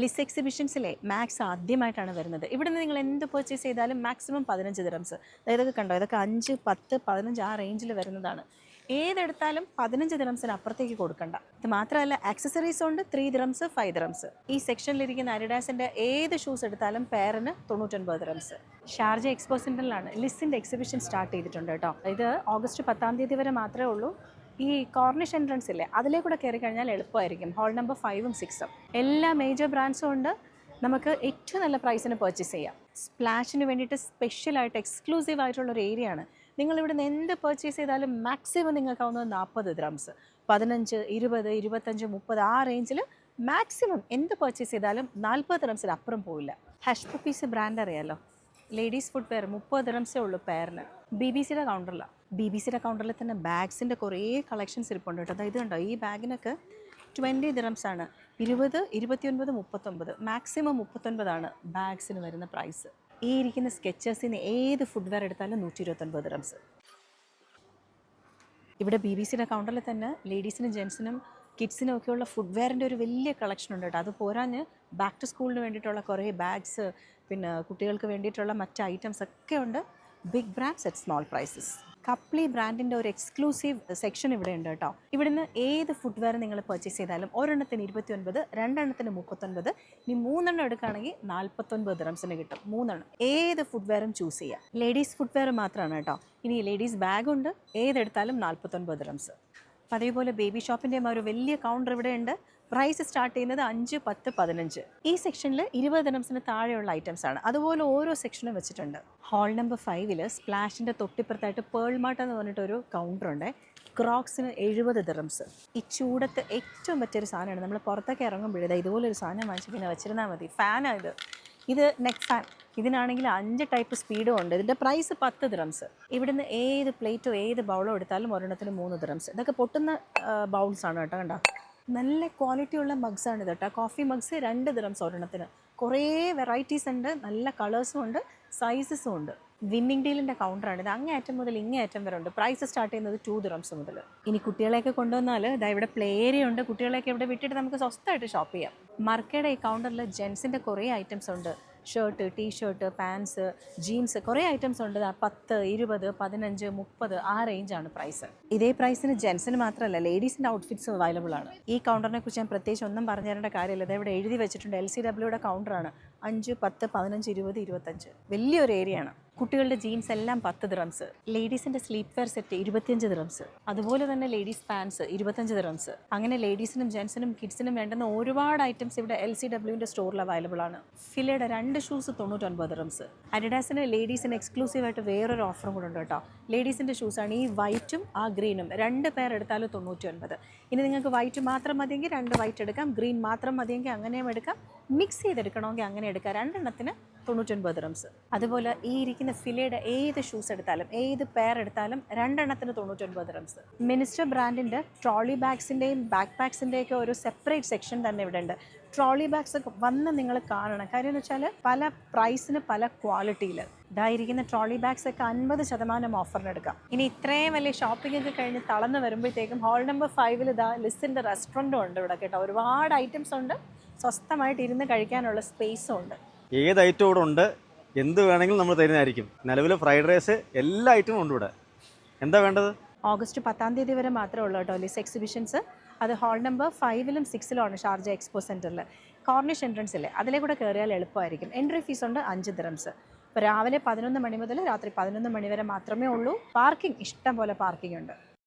Liz എക്സിബിഷൻസിലെ max ആദ്യമായിട്ടാണ് വരുന്നത്. ഇവിടെ നിന്ന് നിങ്ങൾ എന്ത് പർച്ചേസ് ചെയ്താലും മാക്സിമം പതിനഞ്ച് ദിറംസ് ഇതൊക്കെ കണ്ടോ? ഇതൊക്കെ അഞ്ച് പത്ത് പതിനഞ്ച് ആ റേഞ്ചിൽ വരുന്നതാണ്. ഏതെടുത്താലും പതിനഞ്ച് ദിറംസിന് അപ്പുറത്തേക്ക് കൊടുക്കണ്ട. ഇത് മാത്രമല്ല ആക്സസറീസ് ഉണ്ട് ത്രീ ദിറംസ് ഫൈവ് ദിറംസ് ഈ സെക്ഷനിലിരിക്കുന്ന അരിഡാസിന്റെ ഏത് ഷൂസ് എടുത്താലും പേരിന് തൊണ്ണൂറ്റൊൻപത് ദിറംസ് ഷാർജ എക്സ്പോ സെന്ററിലാണ് ലിസിന്റെ എക്സിബിഷൻ സ്റ്റാർട്ട് ചെയ്തിട്ടുണ്ട് കേട്ടോ. ഇത് ഓഗസ്റ്റ് പത്താം തീയതി വരെ മാത്രമേ ഉള്ളൂ. ഈ കോർണിഷ് എൻട്രൻസ് ഇല്ലേ അതിലേക്കൂടെ കയറി കഴിഞ്ഞാൽ എളുപ്പമായിരിക്കും. ഹോൾ നമ്പർ ഫൈവും സിക്സും എല്ലാ മേജർ ബ്രാൻഡ്സും ഉണ്ട്. നമുക്ക് ഏറ്റവും നല്ല പ്രൈസിന് പർച്ചേസ് ചെയ്യാം. സ്പ്ലാഷിന് വേണ്ടിയിട്ട് സ്പെഷ്യലായിട്ട് എക്സ്ക്ലൂസീവ് ആയിട്ടുള്ള ഒരു ഏരിയ ആണ്. നിങ്ങൾ ഇവിടെ നിന്ന് എന്ത് പർച്ചേസ് ചെയ്താലും മാക്സിമം നിങ്ങൾക്ക് നിങ്ങൾക്കാവുന്നത് നാൽപ്പത് ദ്രംസ് പതിനഞ്ച് ഇരുപത് ഇരുപത്തഞ്ച് മുപ്പത് ആ റേഞ്ചിൽ മാക്സിമം എന്ത് പർച്ചേസ് ചെയ്താലും നാൽപ്പത് ദ്രംസിന് അപ്പുറം പോവില്ല. ഹഷ് പപ്പീസ് ബ്രാൻഡ് അറിയാലോ? ലേഡീസ് ഫുഡ് പെയർ മുപ്പത് ദിറംസേ ഉള്ളൂ പെയറിന്. ബി ബി സിയുടെ കൗണ്ടറിലാണ് ബി ബി സിയുടെ കൗണ്ടറിൽ തന്നെ ബാഗ്സിന്റെ കുറേ കളക്ഷൻസ് ഇരിപ്പുണ്ട് കേട്ടോ. അതായത് കണ്ടോ ഈ ബാഗിനൊക്കെ ട്വന്റി ദിറംസ് ആണ്. ഇരുപത് ഇരുപത്തിയൊൻപത് മുപ്പത്തൊമ്പത് മാക്സിമം മുപ്പത്തൊൻപതാണ് ബാഗ്സിന് വരുന്ന പ്രൈസ് ഈ ഇരിക്കുന്ന സ്കെച്ചേഴ്സിന് ഏത് ഫുഡ് വെയർ എടുത്താലും നൂറ്റി ഇരുപത്തൊൻപത് ദിറംസ് ഇവിടെ ബി ബി സിയുടെ കൗണ്ടറിൽ തന്നെ ലേഡീസിനും ജെൻസിനും കിഡ്സിനും ഒക്കെയുള്ള ഫുഡ് വെയറിന്റെ ഒരു വലിയ കളക്ഷൻ ഉണ്ട് കേട്ടോ. അത് പോരാഞ്ഞ് ബാക്ക് ടു സ്കൂളിന് വേണ്ടിയിട്ടുള്ള കുറേ ബാഗ്സ് പിന്നെ കുട്ടികൾക്ക് വേണ്ടിയിട്ടുള്ള മറ്റ് ഐറ്റംസ് ഒക്കെ ഉണ്ട്. Big brands at small prices കപ്ലി ബ്രാൻഡിന്റെ ഒരു എക്സ്ക്ലൂസീവ് സെക്ഷൻ ഇവിടെ ഉണ്ട് കേട്ടോ. ഇവിടുന്ന് ഏത് ഫുഡ് വെയർ നിങ്ങൾ പർച്ചേസ് ചെയ്താലും ഒരെണ്ണത്തിന് ഇരുപത്തി ഒൻപത് രണ്ടെണ്ണത്തിന് മുപ്പത്തൊൻപത് ഇനി മൂന്നെണ്ണം എടുക്കുകയാണെങ്കിൽ നാൽപ്പത്തൊൻപത് റംസിന് കിട്ടും. മൂന്നെണ്ണം. ഏത് ഫുഡ് വെയറും ചൂസ് ചെയ്യാം. ലേഡീസ് ഫുഡ് വെയർ മാത്രമാണ് കേട്ടോ. ഇനി ലേഡീസ് ബാഗുണ്ട് ഏതെടുത്താലും നാൽപ്പത്തൊൻപത് ദിറംസ് അപ്പം അതേപോലെ ബേബി ഷോപ്പിന്റെ ഒരു വലിയ കൗണ്ടർ ഇവിടെ ഉണ്ട്. പ്രൈസ് സ്റ്റാർട്ട് ചെയ്യുന്നത് അഞ്ച് പത്ത് പതിനഞ്ച്. ഈ സെക്ഷനിൽ ഇരുപത് ദിനംസിന് താഴെയുള്ള ഐറ്റംസ് ആണ്. അതുപോലെ ഓരോ സെക്ഷനും വെച്ചിട്ടുണ്ട്. ഹാൾ നമ്പർ ഫൈവിൽ സ്പ്ലാഷിന്റെ തൊട്ടിപ്പുറത്തായിട്ട് പേൾ മാർട്ട് എന്ന് പറഞ്ഞിട്ടൊരു കൗണ്ടർ ഉണ്ട്. ക്രോക്സിന് എഴുപത് ദിറംസ് ഈ ചൂടത്ത് ഏറ്റവും പറ്റിയൊരു സാധനമാണ്. നമ്മൾ പുറത്തൊക്കെ ഇറങ്ങുമ്പോഴേ ഇതുപോലൊരു സാധനം വാങ്ങിച്ച് പിന്നെ വെച്ചിരുന്നാൽ മതി. ഫാനാണ് ഇത്. ഇത് നെക്ക് ഫാൻ ഇതിനാണെങ്കിൽ അഞ്ച് ടൈപ്പ് സ്പീഡും ഉണ്ട്. ഇതിന്റെ പ്രൈസ് പത്ത് ദ്രംസ് ഇവിടുന്ന് ഏത് പ്ലേറ്റോ ഏത് ബൗളോ എടുത്താലും ഒരെണ്ണത്തിന് മൂന്ന് ദ്രംസ് ഇതൊക്കെ പൊട്ടുന്ന ബൗൾസ് ആണ് കേട്ടോ കണ്ടോ? നല്ല ക്വാളിറ്റി ഉള്ള മഗ്സ് ആണ് ഇത് കേട്ടോ. കോഫി മഗ്സ് രണ്ട് ദ്രംസ് ഒരെണ്ണത്തിന്. കുറേ വെറൈറ്റീസ് ഉണ്ട് നല്ല കളേഴ്സും ഉണ്ട് സൈസസും ഉണ്ട്. വിന്നിംഗ് ഡീലിന്റെ കൗണ്ടറാണ് ഇത്. അങ്ങേ അറ്റം മുതൽ ഇങ്ങേ അറ്റം വരെ ഉണ്ട്. പ്രൈസ് സ്റ്റാർട്ട് ചെയ്യുന്നത് ടു ദ്രംസ് മുതൽ. ഇനി കുട്ടികളെയൊക്കെ കൊണ്ടുവന്നാൽ ഇതാ ഇവിടെ പ്ലേ ഏരിയ ഉണ്ട്. കുട്ടികളെയൊക്കെ ഇവിടെ വിട്ടിട്ട് നമുക്ക് സ്വസ്ഥമായിട്ട് ഷോപ്പ് ചെയ്യാം. മർക്കയുടെ ഈ കൗണ്ടറിൽ ജെൻസിന്റെ കുറേ ഐറ്റംസ് ഉണ്ട്. Shirt T shirt pants jeans കുറേ ഐറ്റംസ് ഉണ്ട്. പത്ത് ഇരുപത് പതിനഞ്ച് മുപ്പത് ആ റേഞ്ചാണ് പ്രൈസ് ഇതേ പ്രൈസിന് ജെൻസിന് മാത്രമല്ല ലേഡീസിന്റെ ഔട്ട്ഫിറ്റ്സ് അവൈലബിൾ ആണ്. ഈ കൗണ്ടറിനെ കുറിച്ച് ഞാൻ പ്രത്യേകിച്ച് ഒന്നും പറഞ്ഞു തരേണ്ട കാര്യമില്ല. ഇത് ഇവിടെ എഴുതി വെച്ചിട്ടുണ്ട് എൽ സി ഡബ്ല്യൂടെ കൗണ്ടറാണ് അഞ്ച് പത്ത് പതിനഞ്ച് ഇരുപത് ഇരുപത്തഞ്ച്. വലിയൊരു ഏരിയ ആണ്. കുട്ടികളുടെ ജീൻസ് എല്ലാം പത്ത് ദ്രംസ് ലേഡീസിന്റെ സ്ലീപ്പ് വെയർ സെറ്റ് ഇരുപത്തിയഞ്ച് ദ്രംസ് അതുപോലെ തന്നെ ലേഡീസ് പാൻസ് ഇരുപത്തഞ്ച് ദ്രംസ് അങ്ങനെ ലേഡീസിനും ജെൻസിനും കിഡ്സിനും വേണ്ടുന്ന ഒരുപാട് ഐറ്റംസ് ഇവിടെ എൽ സി ഡബ്ല്യുവിന്റെ സ്റ്റോറിൽ അവൈലബിൾ ആണ്. ഫിലയുടെ രണ്ട് ഷൂസ് തൊണ്ണൂറ്റൊൻപത് ദ്രംസ് അഡിഡാസിന് ലേഡീസിന് എക്സ്ക്ലൂസീവ് ആയിട്ട് വേറൊരു ഓഫറും കൂടെ ഉണ്ട് കേട്ടോ. ലേഡീസിന്റെ ഷൂസാണ് ഈ വൈറ്റും ആ ഗ്രീനും രണ്ട് പേർ എടുത്താലും തൊണ്ണൂറ്റി ഒൻപത് ഇനി നിങ്ങൾക്ക് വൈറ്റ് മാത്രം മതിയെങ്കിൽ രണ്ട് വൈറ്റ് എടുക്കാം. ഗ്രീൻ മാത്രം മതിയെങ്കിൽ അങ്ങനെയും എടുക്കാം. മിക്സ് ചെയ്തെടുക്കണമെങ്കിൽ അങ്ങനെ എടുക്കുക. രണ്ടെണ്ണത്തിന് തൊണ്ണൂറ്റൊൻപത് റംസ് അതുപോലെ ഈ ഇരിക്കുന്ന ഫിലയുടെ ഏത് ഷൂസ് എടുത്താലും ഏത് പെയർ എടുത്താലും രണ്ടെണ്ണത്തിന് തൊണ്ണൂറ്റൊൻപത് റംസ് മിനിസ്റ്റർ ബ്രാൻഡിന്റെ ട്രോളി ബാഗ്സിന്റെയും ബാക്ക് പാക്സിന്റെയൊക്കെ ഒരു സെപ്പറേറ്റ് സെക്ഷൻ തന്നെ ഇവിടെ ഉണ്ട്. ട്രോളി ബാഗ്സ് ഒക്കെ വന്ന് നിങ്ങൾ കാണണം. കാര്യം എന്ന് വെച്ചാൽ പല പ്രൈസിന് പല ക്വാളിറ്റിയിൽ ഇതായിരിക്കുന്ന ട്രോളി ബാഗ്സ് ഒക്കെ അൻപത് ശതമാനം ഓഫറിന് എടുക്കാം. ഇനി ഇത്രയും വലിയ ഷോപ്പിംഗ് ഒക്കെ കഴിഞ്ഞ് തളർന്ന് വരുമ്പോഴത്തേക്കും ഹാൾ നമ്പർ ഫൈവിൽ ഇതാ ലിസിന്റെ റെസ്റ്റോറന്റും ഉണ്ട് ഇവിടെ കേട്ടോ. ഒരുപാട് ഐറ്റംസ് ഉണ്ട്. സ്വസ്ഥമായിട്ട് ഇരുന്ന് കഴിക്കാനുള്ള സ്പേസും ഉണ്ട് ഏത് ഐറ്റം ഇവിടെ ഉണ്ട്? എന്ത് വേണമെങ്കിലും നമ്മൾ തരുന്നതായിരിക്കും. നിലവിൽ ഫ്രൈഡ് റൈസ് എല്ലാ ഐറ്റവും ഉണ്ട് ഇവിടെ. എന്താ വേണ്ടത്? ഓഗസ്റ്റ് പത്താം തീയതി വരെ മാത്രമേ ഉള്ളൂ കേട്ടോ ലിസ് എക്സിബിഷൻസ് അത് ഹാൾ നമ്പർ ഫൈവിലും സിക്സിലും ആണ് ഷാർജ എക്സ്പോ സെന്ററിൽ കോർണിഷ് എൻട്രൻസ് ഇല്ലേ? അതിലെ കൂടെ കയറിയാൽ എളുപ്പമായിരിക്കും. എൻട്രി ഫീസ് ഉണ്ട് അഞ്ച് ദിറംസ് ഇപ്പോൾ രാവിലെ പതിനൊന്ന് മണി മുതൽ രാത്രി പതിനൊന്ന് മണി വരെ മാത്രമേ ഉള്ളൂ. പാർക്കിംഗ് ഇഷ്ടം പോലെ പാർക്കിംഗ് ഉണ്ട്.